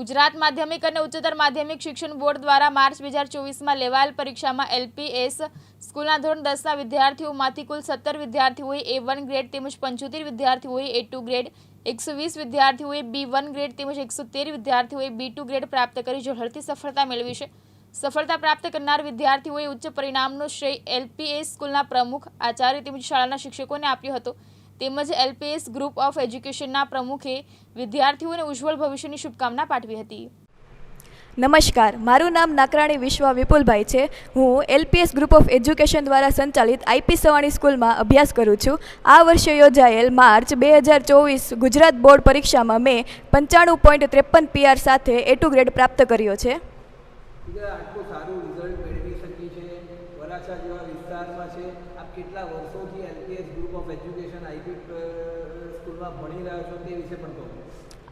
ગુજરાત માધ્યમિક અને ઉચ્ચતર માધ્યમિક શિક્ષણ બોર્ડ દ્વારા માર્ચ બે હજાર ચોવીસમાં લેવાયેલ પરીક્ષામાં એલપીએસ સ્કૂલના ધોરણ દસના વિદ્યાર્થીઓમાંથી કુલ સત્તર વિદ્યાર્થીઓએ એ વન ગ્રેડ તેમજ પંચોતેર વિદ્યાર્થીઓએ એ ટુ ગ્રેડ, એકસો વીસ વિદ્યાર્થીઓએ બી વન ગ્રેડ તેમજ એકસો તેર વિદ્યાર્થીઓએ બી ટુ ગ્રેડ પ્રાપ્ત કરી ઝળહળતી સફળતા મેળવી છે. સફળતા પ્રાપ્ત કરનાર વિદ્યાર્થીઓએ ઉચ્ચ પરિણામનો શ્રેય એલપીએસ સ્કૂલના પ્રમુખ, આચાર્ય તેમજ શાળાના શિક્ષકોને આપ્યો હતો. તેમજ એલપીએસ ગ્રુપ ઓફ એજ્યુકેશનના પ્રમુખે વિદ્યાર્થીઓને ઉજ્જવળ ભવિષ્યની શુભકામના પાઠવી હતી. નમસ્કાર મારું નામ નાકરાણી વિશ્વા વિપુલભાઈ છે. હું એલપીએસ ગ્રુપ ઓફ એજ્યુકેશન દ્વારા સંચાલિત આઈપી સવાણી સ્કૂલમાં અભ્યાસ કરું છું. આ વર્ષે યોજાયેલ માર્ચ બે હજાર ચોવીસ ગુજરાત બોર્ડ પરીક્ષામાં મેં પંચાણું પોઈન્ટ ત્રેપન પીઆર સાથે એ ટુ ગ્રેડ પ્રાપ્ત કર્યો છે કે આટલું સારું રિઝલ્ટ મેળવી શકી છે વરાછા જેવા વિસ્તારમાં છે આપ કેટલા વર્ષોથી LPS group of education IP સ્કૂલમાં ભણી રહ્યા છો તે વિશે પણ કહો.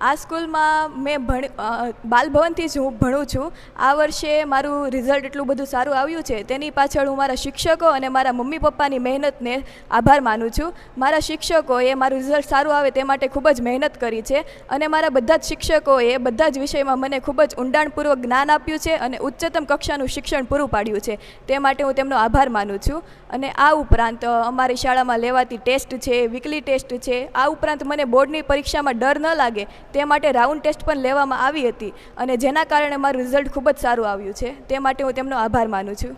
આ સ્કૂલમાં મેં ભણ બાલભવનથી જ હું ભણું છું. આ વર્ષે મારું રિઝલ્ટ એટલું બધું સારું આવ્યું છે. તેની પાછળ હું મારા શિક્ષકો અને મારા મમ્મી પપ્પાની મહેનતને આભાર માનું છું. મારા શિક્ષકોએ મારું રિઝલ્ટ સારું આવે તે માટે ખૂબ જ મહેનત કરી છે અને મારા બધા જ શિક્ષકોએ બધા જ વિષયમાં મને ખૂબ જ ઊંડાણપૂર્વક જ્ઞાન આપ્યું છે અને ઉચ્ચતમ કક્ષાનું શિક્ષણ પૂરું પાડ્યું છે. તે માટે હું તેમનો આભાર માનું છું. અને આ ઉપરાંત અમારી શાળામાં લેવાતી ટેસ્ટ છે, વીકલી ટેસ્ટ છે. આ ઉપરાંત મને બોર્ડની પરીક્ષામાં ડર ન લાગે તે માટે રાઉન્ડ ટેસ્ટ પણ લેવામાં આવી હતી અને જેના કારણે મારું રિઝલ્ટ ખૂબ જ સારું આવ્યું છે. તે માટે હું તેમનો આભાર માનું છું.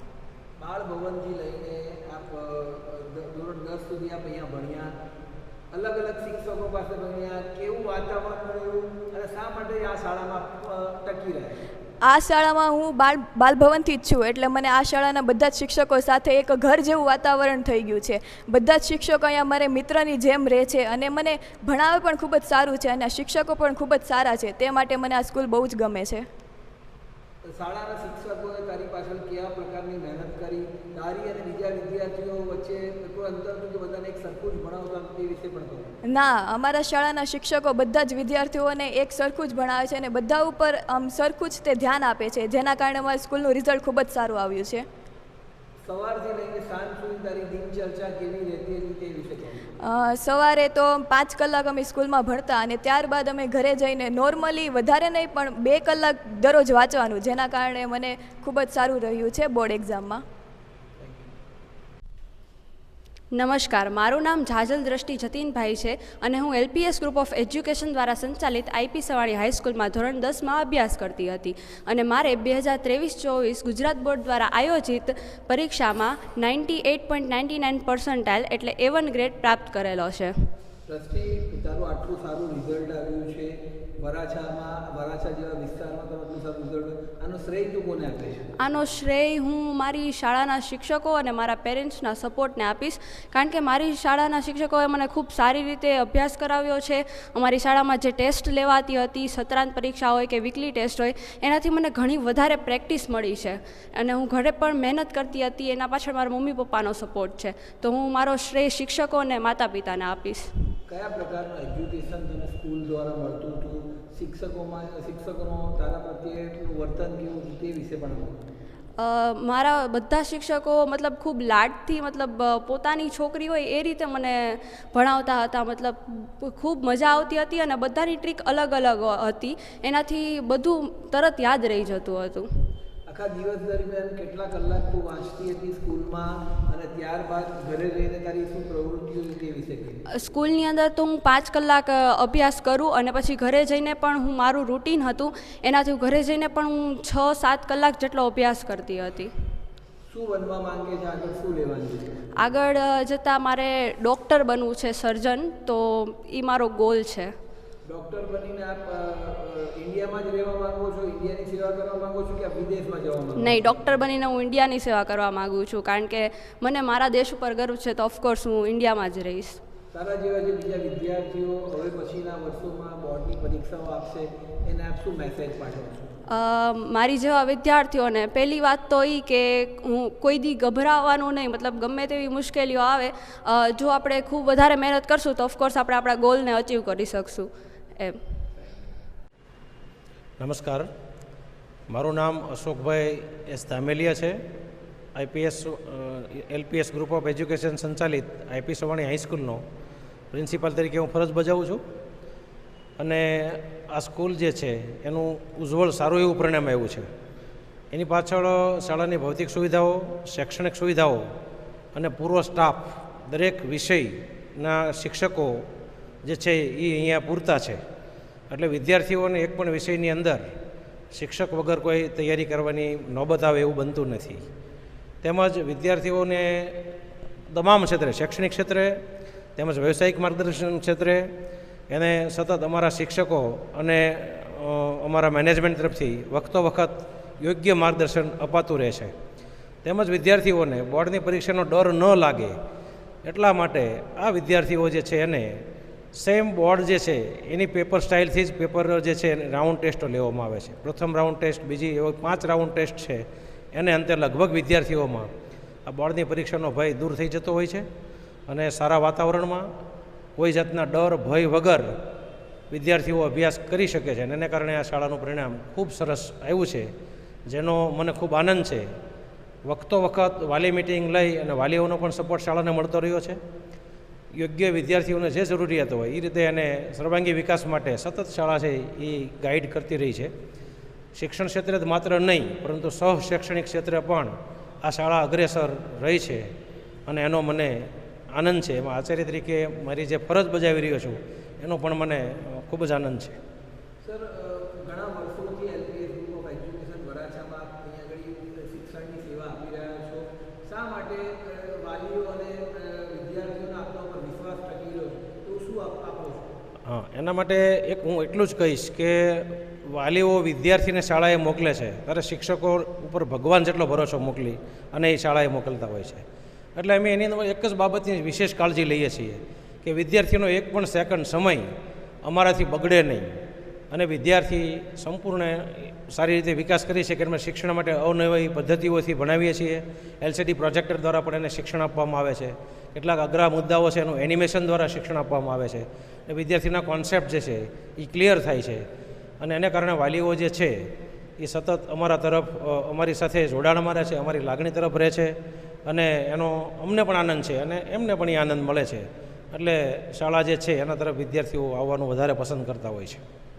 બાળ ભવનથી લઈને આપ ધોરણ દસ સુધી આપ અહીંયા ભણ્યા. અલગ અલગ શિક્ષકો પાસે ભણ્યા. કેવું વાતાવરણ રહ્યું? અને શા માટે આ શાળામાં ટકી રહ્યા? આ શાળામાં હું બાળ બાલભવનથી જ છું, એટલે મને આ શાળાના બધા જ શિક્ષકો સાથે એક ઘર જેવું વાતાવરણ થઈ ગયું છે. બધા જ શિક્ષકો અહીંયા મારે મિત્રની જેમ રહે છે અને મને ભણાવે પણ ખૂબ જ સારું છે અને શિક્ષકો પણ ખૂબ જ સારા છે, તે માટે મને આ સ્કૂલ બહુ જ ગમે છે. શાળાના શિક્ષકોએ તારી પાછળ કેવા પ્રકારની મહેનત કરી? તારી અને બીજા વિદ્યાર્થીઓ ના અમારા શાળાના શિક્ષકો બધા જ વિદ્યાર્થીઓને એક સરખું જ ભણાવે છે અને બધા ઉપર આમ સરખું જ તે ધ્યાન આપે છે. જેના કારણે અમારા સ્કૂલનું રિઝલ્ટ ખૂબ જ સારું આવ્યું છે. સવારથી લઈને સાંજ સુધી તારી દિનચર્ચા કેવી રહેતી હતી તે વિશે સવારે તો પાંચ કલાક અમે સ્કૂલમાં ભણતા અને ત્યારબાદ અમે ઘરે જઈને નોર્મલી વધારે નહીં પણ બે કલાક દરરોજ વાંચવાનું જેના કારણે મને ખૂબ જ સારું રહ્યું છે બોર્ડ એક્ઝામમાં. નમસ્કાર, મારું નામ ઝાઝલ દ્રષ્ટિ જતીનભાઈ છે અને હું એલપીએસ ગ્રુપ ઓફ એજ્યુકેશન દ્વારા સંચાલિત આઈપી સવાણી હાઈસ્કૂલમાં ધોરણ દસમાં અભ્યાસ કરતી હતી અને મારે બે હજાર ત્રેવીસ ચોવીસ ગુજરાત બોર્ડ દ્વારા આયોજિત પરીક્ષામાં ninety eight point ninety nine percentile એટલે એ વન ગ્રેડ પ્રાપ્ત કરેલો છે. વરાછામાં, વરાછા જેવા વિસ્તારમાં તારું આટલું સારું રિઝલ્ટ આનો શ્રેય તું કોને આપે છે? આનો શ્રેય હું મારી શાળાના શિક્ષકો અને મારા પેરેન્ટ્સના સપોર્ટને આપીશ. કારણ કે મારી શાળાના શિક્ષકોએ મને ખૂબ સારી રીતે અભ્યાસ કરાવ્યો છે. અમારી શાળામાં જે ટેસ્ટ લેવાતી હતી, સત્રાંત પરીક્ષા હોય કે વીકલી ટેસ્ટ હોય, એનાથી મને ઘણી વધારે પ્રેક્ટિસ મળી છે. અને હું ઘરે પણ મહેનત કરતી હતી, એના પાછળ મારા મમ્મી પપ્પાનો સપોર્ટ છે. તો હું મારો શ્રેય શિક્ષકો અને માતા પિતાને આપીશ. કયા પ્રકારનું એજ્યુકેશન તને સ્કૂલ દ્વારા મળતું હતું? શિક્ષકોમાં, શિક્ષકોનો તારા પ્રત્યેનું વર્તન કેવું તે વિશે પણ મારા બધા શિક્ષકો મતલબ ખૂબ લાડથી મતલબ પોતાની છોકરી હોય એ રીતે મને ભણાવતા હતા. મતલબ ખૂબ મજા આવતી હતી અને બધાની ટ્રીક અલગ અલગ હતી. એનાથી બધું તરત યાદ રહી જતું હતું. આખા દિવસ દરમિયાન કેટલા કલાક તું વાંચતી હતી સ્કૂલમાં અને ત્યારબાદ ઘરે રહીને તારી શું પ્રવૃત્તિઓ તે વિશે સ્કૂલની અંદર તો હું પાંચ કલાક અભ્યાસ કરું અને પછી ઘરે જઈને પણ હું મારું રૂટીન હતું. એનાથી હું ઘરે જઈને પણ હું છ સાત કલાક જેટલો અભ્યાસ કરતી હતી. શું બનવા માંગે છે? આગળ શું લેવાનું છે? આગળ જતાં મારે ડૉક્ટર બનવું છે સર્જન. તો એ મારો ગોલ છે. ડૉક્ટર બનીને આપ ઇન્ડિયામાં જ રહેવા માંગો છો ઇન્ડિયાની સેવા કરવા માંગો છો કે વિદેશમાં જવા માંગો નહીં ડૉક્ટર બનીને હું ઇન્ડિયાની સેવા કરવા માગું છું કારણ કે મને મારા દેશ ઉપર ગર્વ છે તો ઓફકોર્સ હું ઇન્ડિયામાં જ રહીશ. તારા જેવા જે બીજા વિદ્યાર્થીઓ હવે પછીના વર્ષોમાં બોર્ડની પરીક્ષાઓ આપશે એને આપ શું મેસેજ પાઠવશો મારી જેવા વિદ્યાર્થીઓને પહેલી વાત તો એ કે હું કોઈ દી ગભરાવાનું નહીં મતલબ ગમે તેવી મુશ્કેલીઓ આવે જો આપણે ખૂબ વધારે મહેનત કરશું તો ઓફકોર્સ આપણે આપણા ગોલને અચીવ કરી શકશું એમ. નમસ્કાર. મારું નામ અશોકભાઈ એસ ધામેલિયા છે. IPS LPS group of education સંચાલિત આઈપી સવાણી હાઈસ્કૂલનો પ્રિન્સિપાલ તરીકે હું ફરજ બજાવું છું. અને આ સ્કૂલ જે છે, એનું ઉજ્જવળ સારું એવું પરિણામ આવ્યું છે. એની પાછળ શાળાની ભૌતિક સુવિધાઓ, શૈક્ષણિક સુવિધાઓ અને પૂર્વ સ્ટાફ દરેક વિષયના શિક્ષકો જે છે, એ અહીંયા પૂરતા છે. એટલે વિદ્યાર્થીઓને એક પણ વિષયની અંદર શિક્ષક વગર કોઈ તૈયારી કરવાની નોબત આવે એવું બનતું નથી. તેમજ વિદ્યાર્થીઓને તમામ ક્ષેત્રે, શૈક્ષણિક ક્ષેત્રે, તેમજ વ્યવસાયિક માર્ગદર્શન ક્ષેત્રે એને સતત અમારા શિક્ષકો અને અમારા મેનેજમેન્ટ તરફથી વખતો વખત યોગ્ય માર્ગદર્શન અપાતું રહે છે. તેમજ વિદ્યાર્થીઓને બોર્ડની પરીક્ષાનો ડર ન લાગે એટલા માટે આ વિદ્યાર્થીઓ જે છે એને સેમ બોર્ડ જે છે, એની પેપર સ્ટાઇલથી જ પેપર જે છે એ રાઉન્ડ ટેસ્ટો લેવામાં આવે છે. પ્રથમ રાઉન્ડ ટેસ્ટ બીજી એવો પાંચ રાઉન્ડ ટેસ્ટ છે, એને અંતે લગભગ વિદ્યાર્થીઓમાં આ બોર્ડની પરીક્ષાનો ભય દૂર થઈ જતો હોય છે અને સારા વાતાવરણમાં કોઈ જાતના ડર, ભય વગર વિદ્યાર્થીઓ અભ્યાસ કરી શકે છે. અને એને કારણે આ શાળાનું પરિણામ ખૂબ સરસ આવ્યું છે, જેનો મને ખૂબ આનંદ છે. વખતો વખત વાલી મિટિંગ લઈ અને વાલીઓનો પણ સપોર્ટ શાળાને મળતો રહ્યો છે. યોગ્ય વિદ્યાર્થીઓને જે જરૂરિયાત હોય એ રીતે એને સર્વાંગી વિકાસ માટે સતત શાળા છે એ ગાઈડ કરતી રહી છે. શિક્ષણ ક્ષેત્રે જ માત્ર નહીં, પરંતુ સહ શૈક્ષણિક ક્ષેત્રે પણ આ શાળા અગ્રેસર રહી છે અને એનો મને આનંદ છે. એમાં આચાર્ય તરીકે મારી જે ફરજ બજાવી રહ્યો છું, એનો પણ મને ખૂબ જ આનંદ છે. સર ઘણા વર્ષોથી એજ્યુકેશન વરાછામાં શિક્ષણની સેવા આપી રહ્યા છો. શા માટે વાલીઓ અને હા, એના માટે એક હું એટલું જ કહીશ કે વાલીઓ વિદ્યાર્થીને શાળાએ મોકલે છે. ત્યારે શિક્ષકો ઉપર ભગવાન જેટલો ભરોસો મોકલી અને એ શાળાએ મોકલતા હોય છે. એટલે અમે એની અંદર એક જ બાબતની વિશેષ કાળજી લઈએ છીએ કે વિદ્યાર્થીનો એક પણ સેકન્ડ સમય અમારાથી બગડે નહીં. અને વિદ્યાર્થી સંપૂર્ણ સારી રીતે વિકાસ કરી શકે અમે શિક્ષણ માટે અવનવી પદ્ધતિઓથી ભણાવીએ છીએ. એલસીડી પ્રોજેક્ટર દ્વારા પણ એને શિક્ષણ આપવામાં આવે છે. કેટલાક અઘરા મુદ્દાઓ છે એનું એનિમેશન દ્વારા શિક્ષણ આપવામાં આવે છે. અને વિદ્યાર્થીના કોન્સેપ્ટ જે છે એ ક્લિયર થાય છે. અને એને કારણે વાલીઓ જે છે એ સતત અમારા તરફ અમારી સાથે જોડાણમાં રહે છે, અમારી લાગણી તરફ રહે છે. અને એનો અમને પણ આનંદ છે અને એમને પણ એ આનંદ મળે છે. એટલે શાળા જે છે, એના તરફ વિદ્યાર્થીઓ આવવાનું વધારે પસંદ કરતા હોય છે.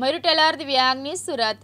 મયુર ટેલર દિવ્યાંગની સુરત.